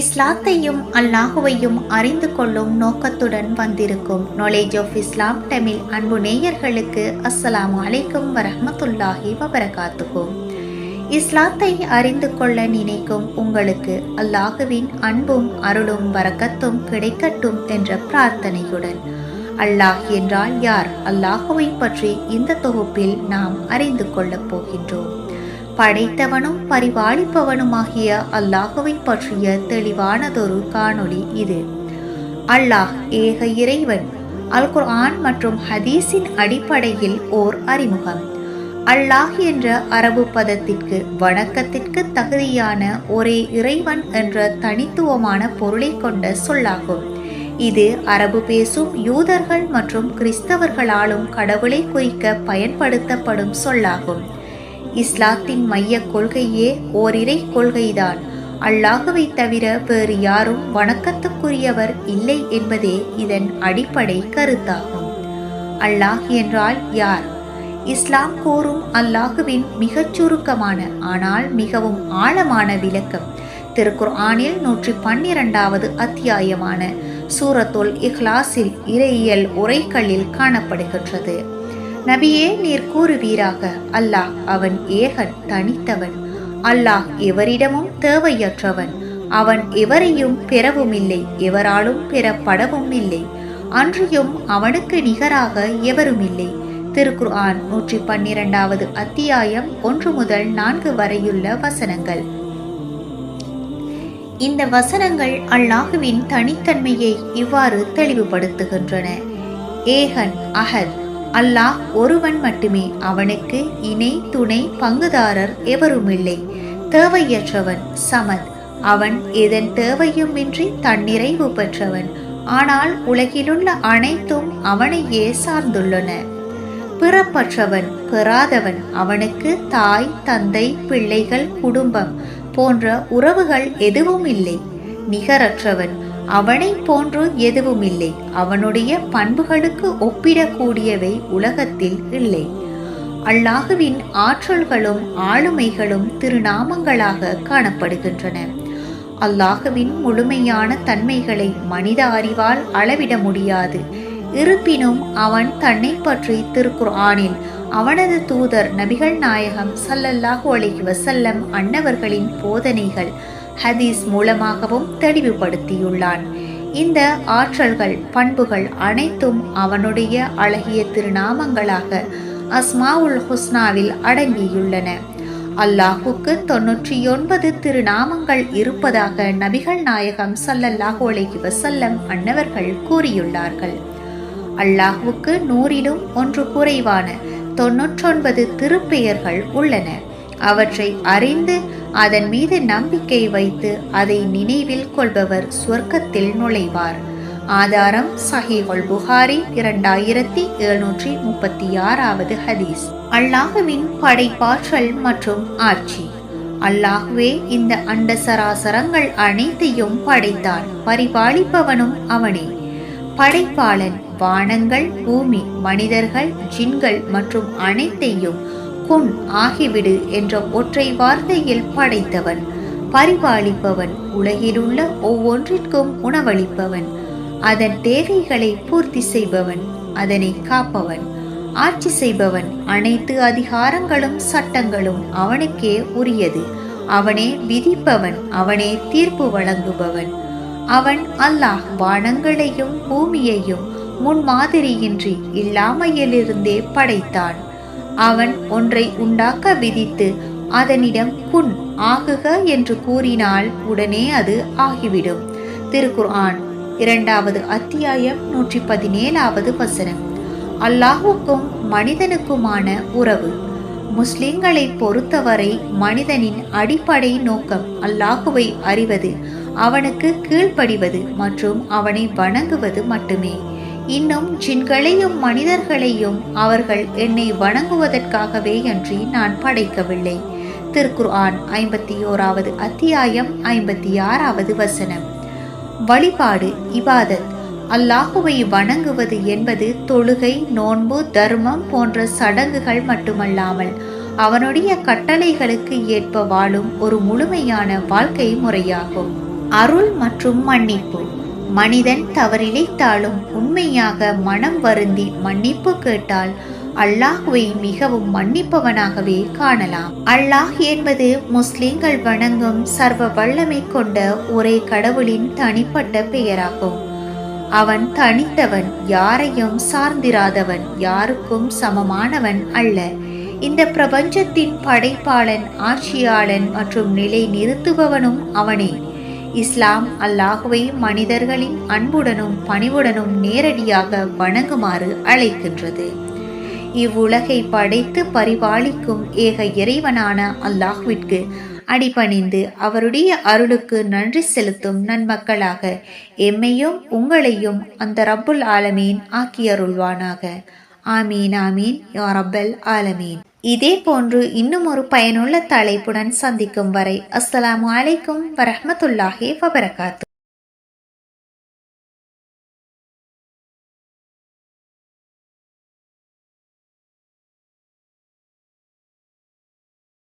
இஸ்லாத்தையும் அல்லாஹுவையும் அறிந்து கொள்ளும் நோக்கத்துடன் வந்திருக்கும் நாலேஜ் ஆஃப் இஸ்லாம் தமிழ் அன்பு நேயர்களுக்கு அஸ்ஸலாமு அலைக்கும் வரஹ்மத்துல்லாஹி வபரகாத்துக்கும் இஸ்லாத்தை அறிந்து கொள்ள நினைக்கும் உங்களுக்கு அல்லாஹுவின் அன்பும் அருளும் வரக்கத்தும் கிடைக்கட்டும் என்ற பிரார்த்தனையுடன். அல்லாஹ் என்றால் யார்? அல்லாஹுவை பற்றி இந்த தொகுப்பில் நாம் அறிந்து கொள்ளப் போகின்றோம். படைத்தவனும் பரிபாலிப்பவனுமாகிய அல்லாஹுவை பற்றிய தெளிவானதொரு காணொளி இது. அல்லாஹ் ஏக இறைவன் அல் குர்ஆன் மற்றும் ஹதீஸின் அடிப்படையில் ஓர் அறிமுகம். அல்லாஹ் என்ற அரபு பதத்திற்கு வணக்கத்திற்கு தகுதியான ஒரே இறைவன் என்ற தனித்துவமான பொருளை கொண்ட சொல்லாகும். இது அரபு பேசும் யூதர்கள் மற்றும் கிறிஸ்தவர்களாலும் கடவுளை குறிக்க பயன்படுத்தப்படும் சொல்லாகும். இஸ்லாத்தின் மைய கொள்கையே ஓரிரை கொள்கைதான். அல்லாஹுவை தவிர வேறு யாரும் வணக்கத்துக்குரியவர் இல்லை என்பதே இதன் அடிப்படை கருத்தாகும். அல்லாஹ் என்றால் யார்? இஸ்லாம் கூறும் அல்லாஹுவின் மிகச் சுருக்கமான ஆனால் மிகவும் ஆழமான விளக்கம். திருக்குர் ஆனில் நூற்றி பன்னிரண்டாவது அத்தியாயமான சூரத்துல் இஹ்லாஸில் இறையியல் உரைகளில் காணப்படுகின்றது. நபியே நீர் கூறுவீராக. அல்லாஹ் அவன் ஏகன் தனித்தவன். அல்லாஹ் எவரிடமும் தேவையற்றவன். அவன் எவரையும் பெறவும் இல்லை எவராலும் பெறப்படவும் இல்லை அன்றியும் அவனுக்கு நிகராக எவரும் இல்லை திருக்குர்ஆன் நூற்றி பன்னிரண்டாவது அத்தியாயம் ஒன்று முதல் நான்கு வரையுள்ள வசனங்கள். இந்த வசனங்கள் அல்லாஹுவின் தனித்தன்மையை இவ்வாறு தெளிவுபடுத்துகின்றன. ஏகன் அஹத் அல்லாஹ் ஒருவன் மட்டுமே அவனுக்கு இணை துணை பங்குதாரர் எவருமில்லை. தேவையற்றவன் சமத் அவன் எதன் தேவையுமின்றி தன்னிறைவு பெற்றவன். ஆனால் உலகிலுள்ள அனைத்தும் அவனையே சார்ந்துள்ளன. பிறப்பற்றவன் பெறாதவன் அவனுக்கு தாய் தந்தை பிள்ளைகள் குடும்பம் போன்ற உறவுகள் எதுவும் இல்லை நிகரற்றவன் அவனை போன்று எதுவும் இல்லை அவனுடைய பண்புகளுக்கு ஒப்பிடக்கூடியவை உலகத்தில் இல்லை. அல்லாஹுவின் ஆற்றல்களும் ஆளுமைகளும் திருநாமங்களாக காணப்படுகின்றன. அல்லாஹுவின் முழுமையான தன்மைகளை மனித அறிவால் அளவிட முடியாது. இருப்பினும் அவன் தன்னை பற்றி திருக்குர்ஆனில் அவனது தூதர் நபிகள் நாயகம் சல்லல்லாஹு அலைஹி வசல்லம் அன்னவர்களின் போதனைகள் ஹதீஸ் மூலமாகவும் தெளிவுபடுத்தியுள்ளான். இந்த ஆற்றல்கள் பண்புகள் அனைத்தும் அவனுடைய அழகிய திருநாமங்களாக அஸ்மாவுல் ஹுஸ்னாவில் அடங்கியுள்ளன. அல்லாஹுக்கு தொன்னூற்றி ஒன்பது திருநாமங்கள் இருப்பதாக நபிகள் நாயகம் சல்லல்லாஹு அலைஹி வசல்லம் அன்னவர்கள் கூறியுள்ளார்கள். அல்லாஹுக்கு நூறிலும் ஒன்று குறைவான தொன்னூற்றொன்பது திருப்பெயர்கள் உள்ளன. அவற்றை அறிந்து அதன் மீது நம்பிக்கை வைத்து அதை நினைவில் கொள்பவர் சொர்க்கத்தில் நுழைவார். ஆதாரம் சஹிஹுல் புகாரி இரண்டாயிரத்தி எழுநூற்றி முப்பத்தி ஆறாவது ஹதீஸ். அல்லாஹுவின் படைப்பாற்றல் மற்றும் ஆட்சி. அல்லாஹுவே இந்த அண்ட சராசரங்கள் அனைத்தையும் படைத்தான் பரிபாலிப்பவனும் அவனே. படைப்பாளன் வானங்கள் பூமி மனிதர்கள் ஜின்கள் மற்றும் அனைத்தையும் குன் ஆகிவிடு என்ற ஒற்றை வார்த்தையில் படைத்தவன். பரிபாலிப்பவன் உலகிலுள்ள ஒவ்வொன்றிற்கும் உணவளிப்பவன். அதன் தேவைகளை பூர்த்தி செய்பவன் அதனை காப்பவன். ஆட்சி செய்பவன் அனைத்து அதிகாரங்களும் சட்டங்களும் அவனுக்கே உரியது. அவனே விதிப்பவன் அவனே தீர்ப்பு வழங்குபவன். அவன் அல்லாஹ் வானங்களையும் பூமியையும் முன்மாதிரியின்றி இல்லாமையிலிருந்தே படைத்தான். அவன் ஒன்றை உண்டாக்க விதித்து அதனிடம் குன் ஆகுக என்று கூறினால் உடனே அது ஆகிவிடும். திருக்குர்ஆன் இரண்டாவது அத்தியாயம் நூற்றி பதினேழாவது வசனம். அல்லாஹுக்கும் மனிதனுக்குமான உறவு. முஸ்லிம்களை பொறுத்தவரை மனிதனின் அடிப்படை நோக்கம் அல்லாஹுவை அறிவது அவனுக்கு கீழ்ப்படிவது மற்றும் அவனை வணங்குவது மட்டுமே. இன்னும் ஜின்களையும் மனிதர்களையும் அவர்கள் என்னை வணங்குவதற்காகவே அன்றி நான் படைக்கவில்லை. திருக்குர்ஆன் ஐம்பத்தி ஓராவது அத்தியாயம் ஐம்பத்தி ஆறாவது வசனம். வழிபாடு இபாதத். அல்லாஹுவை வணங்குவது என்பது தொழுகை நோன்பு தர்மம் போன்ற சடங்குகள் மட்டுமல்லாமல் அவனுடைய கட்டளைகளுக்கு ஏற்ப வாழும் ஒரு முழுமையான வாழ்க்கை முறையாகும். அருள் மற்றும் மன்னிப்பு. மனிதன் தவறிழைத்தாலும் உண்மையாக மனம் வருந்தி மன்னிப்பு கேட்டால் அல்லாஹுவை மிகவும் மன்னிப்பவனாகவே காணலாம். அல்லாஹ் என்பது முஸ்லிம்கள் வணங்கும் சர்வ வல்லமை கொண்ட ஒரே கடவுளின் தனிப்பட்ட பெயராகும். அவன் தனித்தவன் யாரையும் சார்ந்திராதவன் யாருக்கும் சமமானவன் அல்ல. இந்த பிரபஞ்சத்தின் படைப்பாளன் ஆட்சியாளன் மற்றும் நிலை நிறுத்துபவனும் அவனே. இஸ்லாம் அல்லாஹுவை மனிதர்களின் அன்புடனும் பணிவுடனும் நேரடியாக வணங்குமாறு அழைக்கின்றது. இவ்வுலகை படைத்து பரிபாலிக்கும் ஏக இறைவனான அல்லாஹ்விற்கு அடிபணிந்து அவருடைய அருளுக்கு நன்றி செலுத்தும் நன்மக்களாக எம்மையும் உங்களையும் அந்த ரப்புல் ஆலமீன் ஆக்கியருள்வானாக. ஆமீன் ஆமீன் யா ரப்பல் ஆலமீன். இதே போன்று இன்னும் ஒரு பயனுள்ள தலைப்புடன் சந்திக்கும் வரை அஸ்ஸலாமு அலைக்கும் வரமத்துல்லாஹி வபரகாத்து.